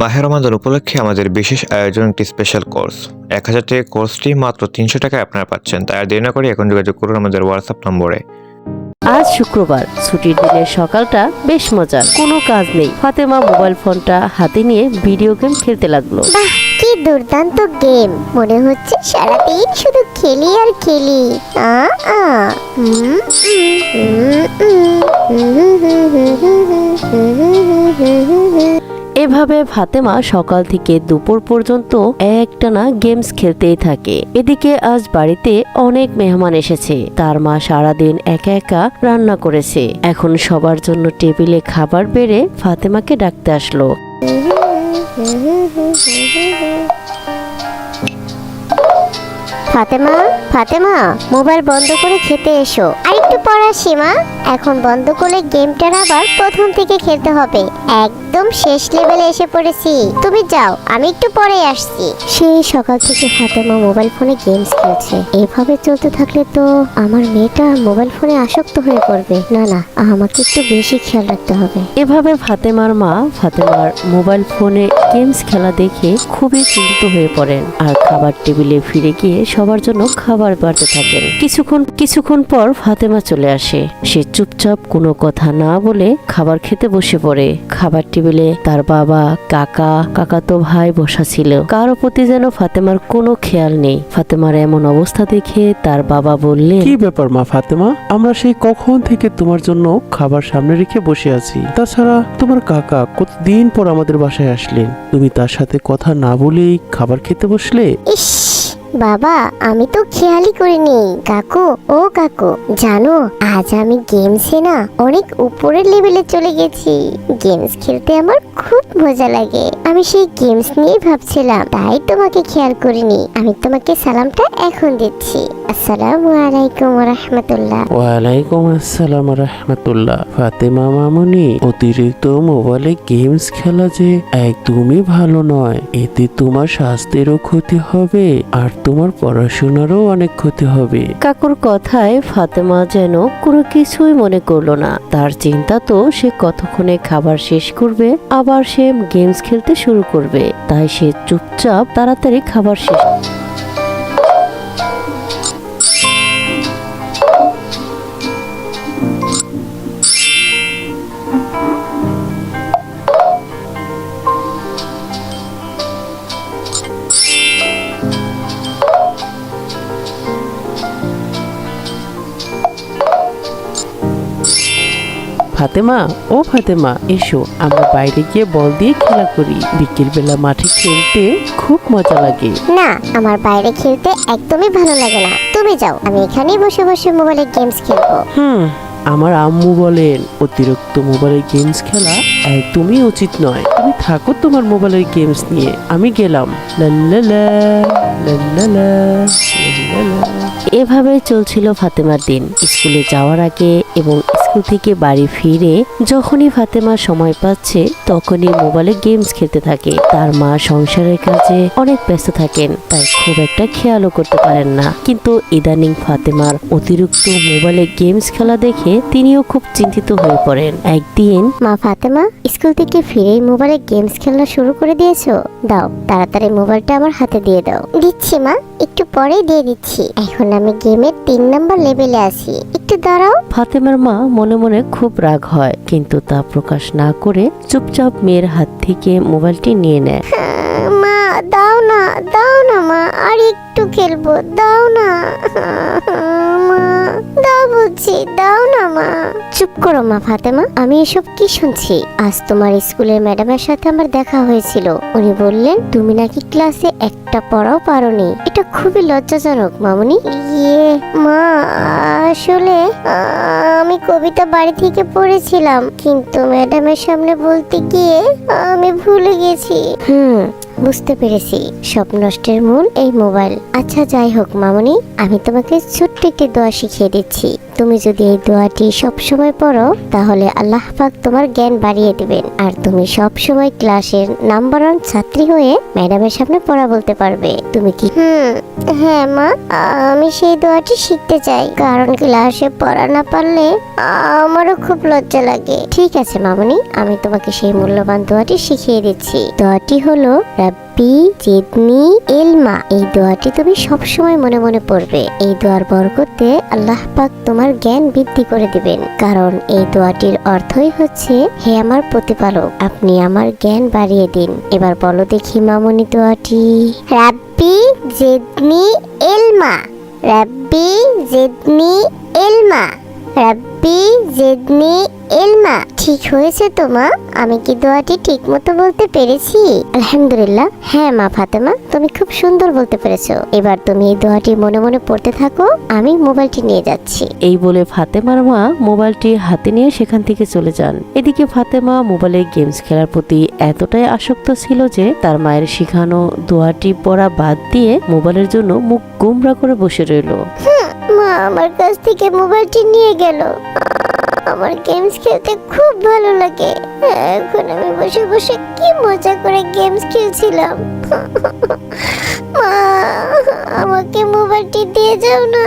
মাহের রমাদান উপলক্ষে আমাদের বিশেষ আয়োজন একটি স্পেশাল কোর্স এক হাজার টাকা কোর্সটি মাত্র তিনশো টাকায় আপনারা পাচ্ছেন। তাই আর দেরি না করে এখন যোগাযোগ করুন আমাদের হোয়াটসঅ্যাপ নম্বরে। আজ শুক্রবার ছুটির দিনের সকালটা বেশ মজার। কোনো কাজ নেই। ফাতেমা মোবাইল ফোনটা হাতে নিয়ে ভিডিও গেম খেলতে লাগল। বাহ কি দুর্দান্ত গেম মনে হচ্ছে সারাদিন শুধু খেলি আর খেলি। আ আ হুম, হুম, হুম, এভাবে ফাতেমা সকাল থেকে দুপুর পর্যন্ত একটানা গেমস খেলতেই থাকে? এদিকে আজ বাড়িতে অনেক মেহমান এসেছে। তার মা সারাদিন একা একা রান্না করেছে। এখন সবার জন্য টেবিলে খাবার বেড়ে ফাতেমাকে ডাকতে আসলো। ফাতেমা ফাতেমা, মোবাইল বন্ধ করে খেতে এসো। আর একটু পর আসি, মা। এখন বন্ধ করলে গেমটার আবার প্রথম থেকে খেলতে হবে। একদম শেষ লেভেলে এসে পড়েছি। তুমি যাও, আমি একটু পরে আসছি। সেই সকাল থেকে ফাতেমা মোবাইল ফোনে গেমস খেলছে। এভাবে চলতে থাকলে তো আমার মেয়েটা মোবাইল ফোনে আসক্ত হয়ে পড়বে। না না, আমাকে একটু বেশি খেয়াল রাখতে হবে। এভাবে ফাতেমার মা ফাতেমার মোবাইল ফোনে গেমস খেলা দেখে খুবই চিন্তিত হয়ে পড়েন। আর খাবার টেবিলে ফিরে গিয়ে সবার জন্য খাবার বাড়তে থাকেন কিছুক্ষণ কিছুক্ষণ পর ফাতেমা চলে আসে। সে চুপচাপ কোনো কথা না বলে খাবার খেতে বসে পড়ে। খাবার টেবিলে তার বাবা কাকা কাকা তো ভাই বসা ছিল। কারও প্রতি যেন ফাতেমার কোনো খেয়াল নেই। ফাতেমার এমন অবস্থা দেখে তার বাবা বললেন কি ব্যাপার মা ফাতেমা? আমরা সেই কখন থেকে তোমার জন্য খাবার সামনে রেখে বসে আছি। তাছাড়া তোমার কাকা কতদিন পর আমাদের বাসায় আসলেন? তুমি তার সাথে কথা না বলেই খাবার খেতে বসলে? ইস বাবা, আমি তো খেয়ালই করিনি। কাকু, ও কাকু, জানো, আজ আমি গেমসে না অনেক উপরের লেভেলে চলে গেছি। গেমস খেলতে আমার খুব মজা লাগে। আমি সেই গেমস নিয়ে ভাবছিলাম, তাই তোমাকে খেয়াল করিনি। আমি তোমাকে সালামটা এখন দিচ্ছি। আসসালামু আলাইকুম রহমতুল্লাহ ওয়ালাইকুম আসসালাম রহমতুল্লাহ ফাতেমা মামুনি, অতিরিক্ত মোবাইলে গেমস খেলা যে একদমই ভালো নয়। এতে তোমার স্বাস্থ্যেরও ক্ষতি হবে, আর তোমার পড়াশোনারও অনেক ক্ষতি হবে। কাকুর কথায় ফাতেমা যেন কোনো কিছুই মনে করল না। তার চিন্তা তো সে কতক্ষণে খাবার শেষ করবে, আবার সে গেমস খেলতে শুরু করবে। তাই সে চুপচাপ তাড়াতাড়ি খাবার শেষ ফাতেমা ও ফাতেমা এসো আমরা বাইরে গিয়ে বল দিয়ে খেলা করি। বিকেল বেলা মাঠে খেলতে খুব মজা লাগে। না আমার বাইরে খেলতে একদমই ভালো লাগে না। তুমি যাও আমি এখানেই বসে বসে মোবাইলে গেমস খেলব। হুম আমার আম্মু বলেন অতিরিক্ত মোবাইলের গেমস খেলা একদমই উচিত নয়। তুমি থাকো তোমার মোবাইলের গেমস নিয়ে আমি গেলাম। লাল্লালা, লাল্লালা, লাল্লালা। এভাবে চলছিল ফাতেমার দিন। স্কুলে যাওয়ার আগে এবং স্কুল থেকে বাড়ি ফিরে যখনই ফাতেমা সময় পাচ্ছে, তখনই মোবাইলে গেমস খেলতে থাকে। তার মা সংসারের কাজে অনেক ব্যস্ত থাকেন, তাই খুব একটা খেয়ালও করতে পারেন না। কিন্তু ইদানিং ফাতেমার অতিরিক্ত মোবাইলে গেমস খেলা দেখে তিনিও খুব চিন্তিত হয়ে পড়েন। একদিন মা ফাতেমা, স্কুল থেকে ফিরেই মোবাইলে গেমস খেলা শুরু করে দিয়েছ? দাও, তাড়াতাড়ি মোবাইলটা আমার হাতে দিয়ে দাও। দিচ্ছি মা, একটু পরেই দিয়ে দিচ্ছি। এখন আমি গেমের তিন নম্বর লেভেলে আছি। একটু দাঁড়াও। ফাতেমার মা মনে মনে খুব রাগ হয় কিন্তু তা প্রকাশ না করে চুপচাপ মেয়ের হাত থেকে মোবাইলটি নিয়ে নেয়। আহ, মা দাও। দাও না মা আর একটু খেলব। দাও না। মা দাও বলছি দাও না মা। চুপ করো মা ফাতেমা আমি এসব কি শুনছি? আজ তোমার স্কুলের ম্যাডামের সাথে আমার দেখা হয়েছিল। উনি বললেন তুমি নাকি ক্লাসে একটা পড়াও পারোনি। এটা খুবই লজ্জাজনক মামুনি। ইয়ে মা আসলে আমি কবিতা বাড়ি থেকে পড়েছিলাম। কিন্তু ম্যাডামের সামনে বলতে গিয়ে আমি ভুলে গেছি। হুম বুঝতে পেরেছি। সব নষ্টের মূল এই মোবাইল। আচ্ছা যাই হোক, মামনি, আমি তোমাকে ছোট্ট একটি দোয়া শিখিয়ে দিচ্ছি। তুমি যদি এই দোয়াটি সব সময় পড়ো তাহলে আল্লাহ পাক তোমার জ্ঞান বাড়িয়ে দিবেন। আর তুমি সব সময় ক্লাসের নাম্বার ওয়ান ছাত্রী হয়ে ম্যাডামের সামনে পড়া বলতে পারবে। তুমি কি হুম হ্যাঁ মা আমি সেই দোয়াটি শিখতে চাই। কারণ ক্লাসে পড়া না পারলে আমারও খুব লজ্জা লাগে। ঠিক আছে মামনি আমি তোমাকে সেই মূল্যবান দোয়াটি শিখিয়ে দিচ্ছি। দোয়াটি হলো রাব্বি জিদনি এলমা, এই দোয়াটি তুমি সব সময় মনে মনে পড়বে। এই দোয়ার বরকতে আল্লাহ পাক তোমার জ্ঞান বৃদ্ধি করে দিবেন। কারণ এই দোয়াটির অর্থই হচ্ছে, হে আমার প্রতিপালক, আপনি আমার জ্ঞান বাড়িয়ে দিন। এবার বলো দেখি মামনি দোয়াটি। রাব্বি জিদনি এলমা। রাব্বি জিদনি ইলমা রাব্বি জিদনি ইলমা ঠিক হয়েছে তো মা? আমি কি দোয়াটি ঠিক মতো বলতে পেরেছি? আলহামদুলিল্লাহ। হ্যাঁ মা ফাতেমা তুমি খুব সুন্দর বলতে পেরেছ। এবার তুমি এই দোয়াটি মনে মনে পড়তে থাকো আমি মোবাইলটি নিয়ে যাচ্ছি। এই বলে ফাতেমার মা মোবাইলটি হাতে নিয়ে সেখান থেকে চলে যান। এদিকে ফাতেমা মোবাইলে গেমস খেলার প্রতি এতটাই আসক্ত ছিল যে তার মায়ের শিখানো দোয়াটি পড়া বাদ দিয়ে মোবাইলের জন্য মুখ গুমরা করে বসে রইল। মা আমার কাছ থেকে মোবাইলটি নিয়ে গেল। আমার গেমস খেলতে খুব ভালো লাগে। এখন আমি বসে বসে কি মজা করে গেমস খেলছিলাম। মা, আমাকে মোবাইলটি দিয়ে যাও না।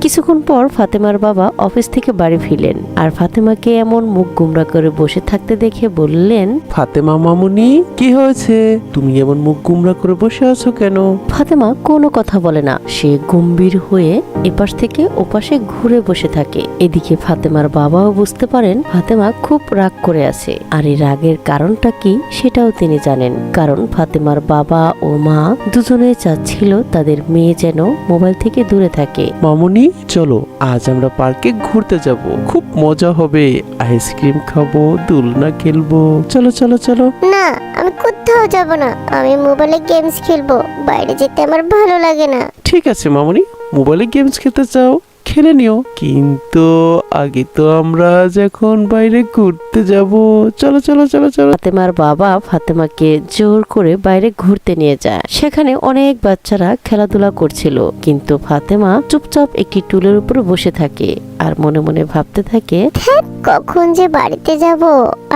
কিছুক্ষণ পর ফাতেমার বাবা অফিস থেকে বাড়ি ফিরলেন। আর ফাতেমাকে এমন মুখ গুমরা করে বসে থাকতে দেখে বললেন ফাতেমা মামুনি কি হয়েছে? তুমি এমন মুখ গুমরা করে বসে আছো কেন? ফাতেমা কোনো কথা বলে না। সে গম্ভীর হয়ে এপাশ থেকে ওপাশে ঘুরে বসে থাকে। এদিকে ফাতেমার বাবাও বুঝতে পারেন ফাতেমা খুব রাগ করে আছে। আর এই রাগের কারণটা কি সেটাও তিনি জানেন। কারণ ফাতেমার বাবা ও মা দুজনে চাচ্ছিল তাদের মেয়ে যেন মোবাইল থেকে দূরে থাকে। মামুনি চলো আজ আমরা পার্কে ঘুরতে যাব। খুব মজা হবে। আইসক্রিম খাব দুলনা খেলব। চলো চলো চলো। না আমি কোথাও যাব না। আমি মোবাইলে গেমস খেলব। বাইরে যেতে আমার ভালো লাগে না। ঠিক আছে মামনি। মোবাইলে গেমস খেলতে চাও? খেলে নিও। কিন্তু আগে তো আমরা আজ এখন বাইরে ঘুরতে যাব চলো চলো চলো চলো। ফাতেমার বাবা ফাতেমাকে জোর করে বাইরে ঘুরতে নিয়ে যায়। সেখানে অনেক বাচ্চারা খেলাধুলা করছিল কিন্তু ফাতেমা চুপচাপ একটি টুলের উপর বসে থাকে আর মনে মনে ভাবতে থাকে কখন যে বাড়িতে যাব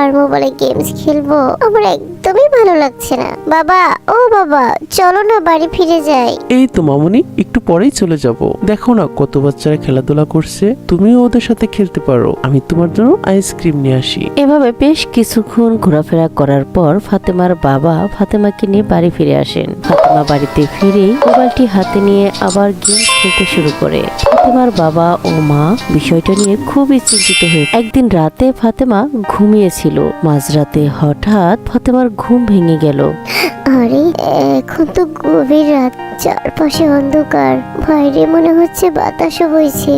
আর মোবাইলে গেমস খেলব আমার একদমই ভালো লাগছে না। বাবা ও বাবা চলো না বাড়ি ফিরে যাই। এই তো মামুনি একটু পরেই চলে যাব। দেখো না কত বাচ্চারা খেলাধুলা করছে। তুমিও ওদের সাথে খেলতে পারো। আমি তোমার জন্য আইসক্রিম নিয়ে আসি। এভাবে বেশ কিছুক্ষণ ঘোরাফেরা করার পর ফাতেমার বাবা ফাতেমাকে নিয়ে বাড়ি ফিরে আসেন। ফাতেমা বাড়িতে ফিরেই মোবাইলটি হাতে নিয়ে আবার গেম খেলতে শুরু করে। ফাতেমার বাবা ও মা বিষয়টা নিয়ে খুবই চিন্তিত হয়ে একদিন রাতে ফাতেমা ঘুমিয়েছিল। মাঝরাতে হঠাৎ ফাতেমার ঘুম ভেঙে গেল। আরে, এখন তো গভীর রাত, চারপাশে অন্ধকার। বাইরে মনে হচ্ছে বাতাসও বইছে।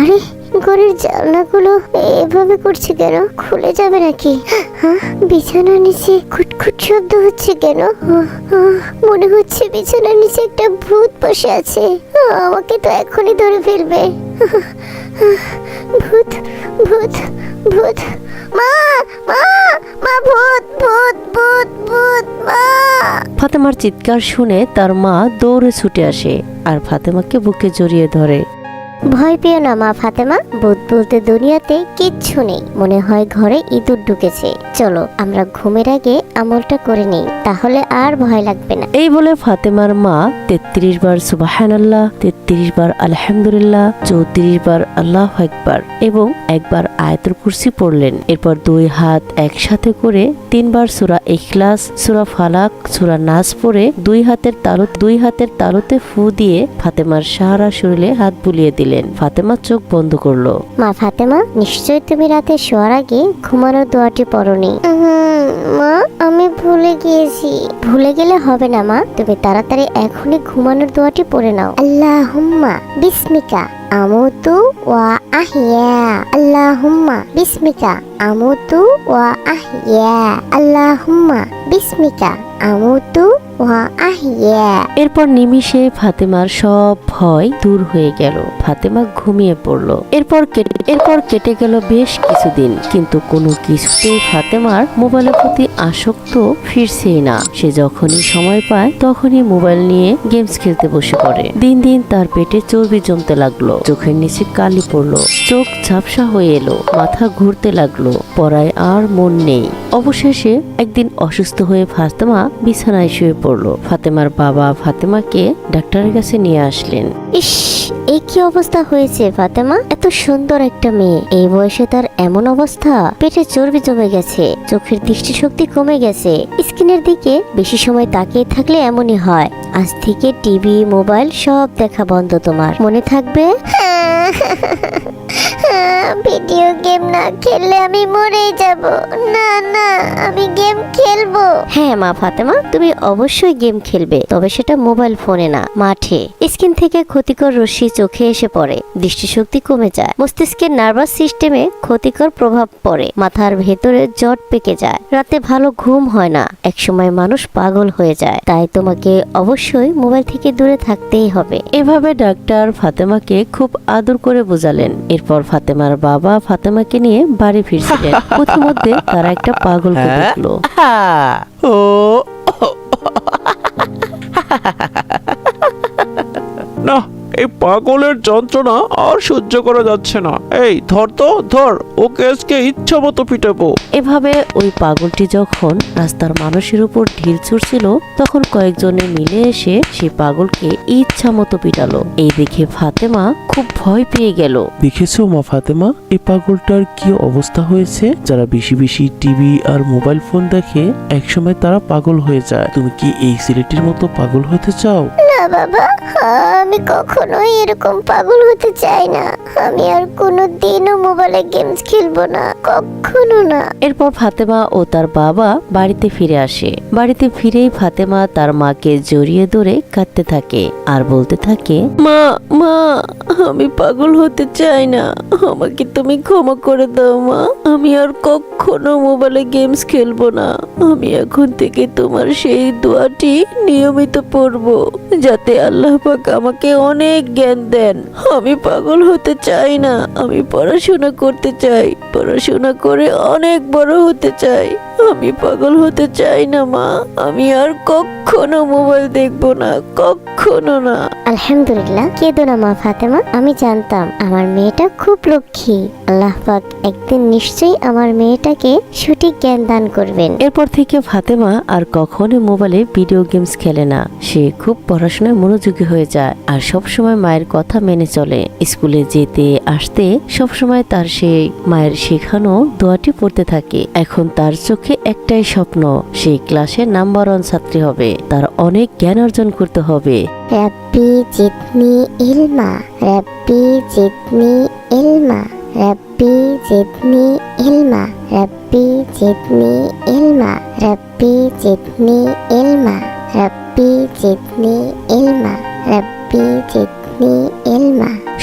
আরে, ঘরের জানলাগুলো এভাবে করছে কেন? খুলে যাবে নাকি? হ্যাঁ বিছানার নিচে খুটখুট শব্দ হচ্ছে কেন? মনে হচ্ছে বিছানার নিচে একটা ভূত বসে আছে। আমাকে তো এখনই ধরে ফেলবে। ভূত ভূত ভূত। মা মা মা, ভূত ভূত ভূত ভূত, মা। ফাতেমার চিৎকার শুনে তার মা দৌড়ে ছুটে আসে আর ফাতেমাকে বুকে জড়িয়ে ধরে। ভয় পেও না মা ফাতেমা, ভূত বলতে দুনিয়াতে কিচ্ছু নেই। মনে হয় ঘরে ইঁদুর ঢুকেছে। চলো, আমরা ঘুমের আগে আমলটা করে নেই, তাহলে আর ভয় লাগবে না। এই বলে ফাতেমার মা তেত্রিশ বার সুবাহান আল্লাহ তেত্রিশ বার আলহামদুলিল্লাহ, চৌত্রিশ বার আল্লাহ একবার এবং একবার আয়াতুল কুরসি পড়লেন। এরপর দুই হাত একসাথে করে তিনবার সুরা ইখলাস, সুরা ফালাক, সুরা নাস পড়ে দুই হাতের তালু দুই হাতের তালুতে ফু দিয়ে ফাতেমার সারা শরীরে হাত বুলিয়ে দিলেন। ফাতেমা চোখ বন্ধ করল। মা ফাতেমা নিশ্চয়ই তুমি রাতে শোয়ার আগে ঘুমানোর দোয়াটি পড়নি। মা আমি ভুলে গিয়েছি। ভুলে গেলে হবে না মা। তুমি তাড়াতাড়ি এখনই ঘুমানোর দোয়াটি পড়ে নাও। আল্লাহুম্মা বিসমিকা আমুতু ওয়া আহিয়া। আল্লাহুম্মা বিসমিকা আমুতু ওয়া আহিয়া। আল্লাহুম্মা বিসমিকা আমুতু এরপর নিমিষে ফাতেমার সব ভয় দূর হয়ে গেল। ফাতেমা ঘুমিয়ে পড়ল। এরপর এরপর কেটে গেল বেশ কিছুদিন। কিন্তু কোনো কিছুতেই ফাতেমার মোবাইলের প্রতি আসক্ত ফিরছেই না। সে যখনই সময় পায়, তখনই মোবাইল নিয়ে গেমস খেলতে বসে পড়ে। দিন দিন তার পেটে চর্বি জমতে লাগল। চোখের নিচে কালি পড়ল। চোখ ঝাপসা হয়ে এলো। মাথা ঘুরতে লাগল। পড়ায় আর মন নেই। অবশেষে একদিন অসুস্থ হয়ে ফাতেমা বিছানায় শুয়ে পড়ল। ফাতেমার বাবা ফাতেমাকে ডাক্তারের কাছে নিয়ে আসলেন। ইস এই কি অবস্থা হয়েছে ফাতেমা? এত সুন্দর একটা মেয়ে। এই বয়সে তার এমন অবস্থা, পেটে চর্বি জমে গেছে, চোখের দৃষ্টিশক্তি কমে গেছে স্ক্রিনের দিকে বেশি সময় তাকিয়ে থাকলে এমনই হয়। আজ থেকে টিভি, মোবাইল সব দেখা বন্ধ তোমার। মনে থাকবে? ভিডিও গেম না খেললে আমি মরে যাব। না না আমি গেম খেলব। হ্যাঁ মা ফাতেমা তুমি অবশ্যই গেম খেলবে তবে সেটা মোবাইল ফোনে না মাঠে। স্কিন থেকে ক্ষতিকর রশ্মি চোখে এসে পড়ে দৃষ্টিশক্তি কমে যায় মস্তিষ্কের নার্ভাস সিস্টেমে ক্ষতিকর প্রভাব পড়ে মাথার ভেতরে জট পেকে যায় রাতে ভালো ঘুম হয় না একসময় মানুষ পাগল হয়ে যায় তাই তোমাকে অবশ্যই মোবাইল থেকে দূরে থাকতেই হবে। এভাবে ডাক্তার ফাতেমাকে খুব আদর করে বোঝালেন এরপর ফাতেমার বাবা ফাতেমাকে নিয়ে বাড়ি ফিরছিলেন। প্রতিমধ্যে তারা একটা পাগলকে হ্যাঁ? দেখল। ও। না এই পাগলের যন্ত্রণা আর সহ্য করা যাচ্ছে না। এই ধর তো ধর ওকে আজকে ইচ্ছা মতো পিটাবো। এভাবে ওই পাগলটি যখন রাস্তার মানুষের উপর ঢিল ছুড়ছিল তখন কয়েকজনে মিলে এসে সেই পাগলকে ইচ্ছা মতো পিটালো। এই দেখে ফাতেমা খুব ভয় পেয়ে গেল। দেখেছ মা ফাতেমা? এই পাগলটার কি অবস্থা হয়েছে? যারা বেশি বেশি টিভি আর মোবাইল ফোন দেখে একসময় তারা পাগল হয়ে যায়। তুমি কি এই ছেলেটির মতো পাগল হতে চাও? না বাবা আমি কখনোই এরকম পাগল হতে চাই না। আমি আর কোনো দিনও মোবাইলে গেমস খেলব না, কখনো না। এরপর ফাতেমা ও তার বাবা বাড়িতে ফিরে আসে। বাড়িতে ফিরেই ফাতেমা তার মাকে জড়িয়ে ধরে কাঁদতে থাকে আর বলতে থাকে, মা মা, আমি পাগল হতে চাই না। আমাকে তুমি ক্ষমা করে দাও, মা। আমি আর কখনো মোবাইলে গেমস খেলব না। আমি এখন থেকে তোমার সেই দোয়াটি নিয়মিত পড়ব, যাতে আল্লাহ পাক আমাকে অনেক জ্ঞান দেন। আমি পাগল হতে চাই না। আমি পড়াশোনা করতে চাই। পড়াশোনা করে অনেক বড় হতে চাই। আমি পাগল হতে চাই না মা। আমি আর কখনো মোবাইল দেখব না কখনো না। আলহামদুলিল্লাহ কেঁদো না মা ফাতেমা আমি জানতাম আমার মেয়েটা খুব লক্ষ্মী। আল্লাহ পাক একদিন নিশ্চয়ই আমার মেয়েটাকে সঠিক জ্ঞান দান করবেন। এরপর থেকে ফাতেমা আর কখনো মোবাইলে ভিডিও গেমস খেলে না। সে খুব পড়াশোনায় মনোযোগী হয়ে যায় আর সব সময় মায়ের কথা মেনে চলে। স্কুলে যেতে আসতে সব সময় তার সেই মায়ের শেখানো দোয়াটি পড়তে থাকে। এখন তার চোখে একটাই স্বপ্ন, সেই ক্লাসে নাম্বার ওয়ান ছাত্রী হবে। তার অনেক জ্ঞান অর্জন করতে হবে। রাব্বি জিতনি ইলমা রাব্বি জিতনি ইলমা রাব্বি জিতনি ইলমা রাব্বি জিতনি ইলমা রাব্বি জিতনি ইলমা রাব্বি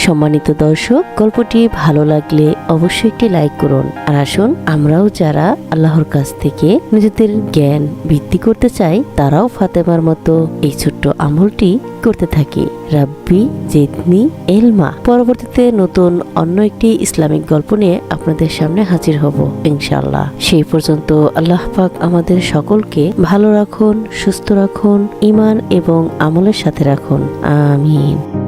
সম্মানিত দর্শক, গল্পটি ভালো লাগলে অবশ্যই একটি লাইক করুন। আর আসুন, আমরাও যারা আল্লাহর কাছ থেকে নিজেদের জ্ঞান বৃদ্ধি করতে চাই, তারাও ফাতেমার মতো এই ছোট্ট আমলটি করতে থাকি। রাব্বি জেদনি এলমা পরবর্তীতে নতুন অন্য একটি ইসলামিক গল্প নিয়ে আপনাদের সামনে হাজির হব, ইনশাআল্লাহ। সেই পর্যন্ত আল্লাহ পাক আমাদের সকলকে ভালো রাখুন, সুস্থ রাখুন ইমান এবং আমলের সাথে রাখুন। আমিন।